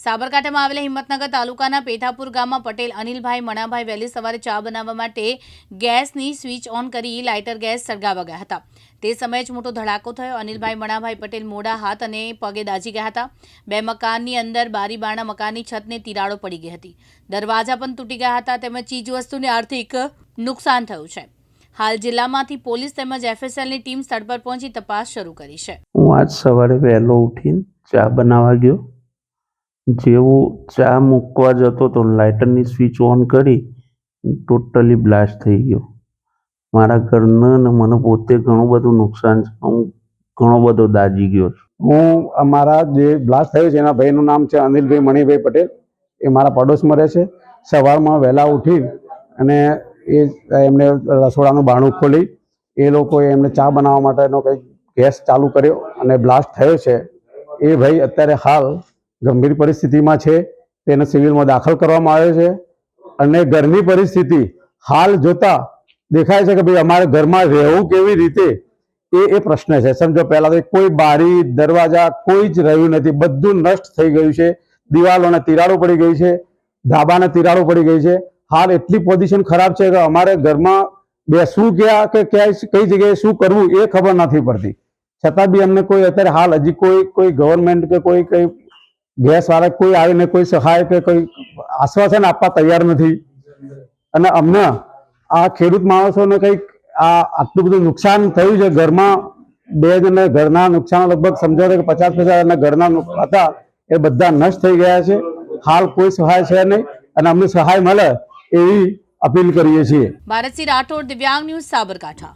સાબરકાંઠામાં આવેલા હિંમતનગર તાલુકાના પેથાપુર ગામમાં પટેલ, અનિલભાઈ, મણાભાઈ વહેલી સવારે ચા બનાવવા માટે ગેસની સ્વિચ ઓન કરી લાઇટર ગેસ સળગાવવા ગયા હતા. તે સમયે જ મોટો ધડાકો થયો. અનિલભાઈ, મણાભાઈ પટેલ મોડા હાથ અને પગે દાજી ગયા હતા. બે મકાનની અંદર બારી બારણા મકાનની છતને તિરાડો પડી ગઈ હતી. દરવાજા પણ તૂટી ગયા હતા તેમજ ચીજવસ્તુને આર્થિક નુકસાન થયું છે. હાલ જિલ્લામાંથી પોલીસ તેમજ એફએસએલની ટીમ સ્થળ પર પહોંચી તપાસ શરૂ કરી છે. હું આજ સવારે વહેલો ઉઠીને ચા બનાવવા ગયો. જેવું ચા મૂકવા જતો તો લાઇટરની સ્વિચ ઓન કરી ટોટલી બ્લાસ્ટ થઈ ગયો. મારા ઘરને ને મને પોતે ઘણું બધું નુકસાન છે. હું ઘણો બધો દાજી ગયો છું. હું અમારા જે બ્લાસ્ટ થયો છે, એના ભાઈનું નામ છે અનિલભાઈ મણિભાઈ પટેલ. એ મારા પડોશમાં રહે છે. સવારમાં વહેલા ઉઠી અને એ એમને રસોડાનું બાણું ખોલી એ લોકોએ એમને ચા બનાવવા માટેનો કંઈક ગેસ ચાલુ કર્યો અને બ્લાસ્ટ થયો છે. એ ભાઈ અત્યારે હાલ ગંભીર પરિસ્થિતિમાં છે. તેને સિવિલમાં દાખલ કરવામાં આવ્યો છે. અને ઘરની પરિસ્થિતિ હાલ જોતા દેખાય છે કે ભાઈ અમારે ઘરમાં રહેવું કેવી રીતે? એ એ પ્રશ્ન છે. સમજો પહેલા તો કોઈ બારી, દરવાજા કોઈ જ રહ્યું નથી. બધું નષ્ટ થઈ ગયું છે. દિવાલોને તિરાડો પડી ગઈ છે. ધાબાને તિરાડો પડી ગઈ છે. હાલ એટલી પોઝિશન ખરાબ છે કે અમારે ઘરમાં બેસવું ક્યાં કે ક્યાંય કઈ જગ્યાએ શું કરવું એ ખબર નથી પડતી. છતાં બી અમને કોઈ અત્યારે હાલ હજી કોઈ કોઈ ગવર્મેન્ટ કે કોઈ કઈ ગેસ વાળા કોઈ આવીને કોઈ સહાય કે કોઈ આશ્વાસન આપવા તૈયાર નથી. અને અમને આ ખેડૂત માણસોને કંઈક આ આટલું બધું નુકસાન થયું છે ઘરમાં, બે જણને ઘરના નુકસાન લગભગ સમજો કે પચાસ પચાસ ઘરના હતા, એ બધા નષ્ટ થઈ ગયા છે. હાલ કોઈ સહાય છે નહીં અને અમને સહાય મળે એવી અપીલ કરીએ છીએ. ભારતસિંહ રાઠોડ, દિવ્યાંગ ન્યૂઝ સાબરકાંઠા.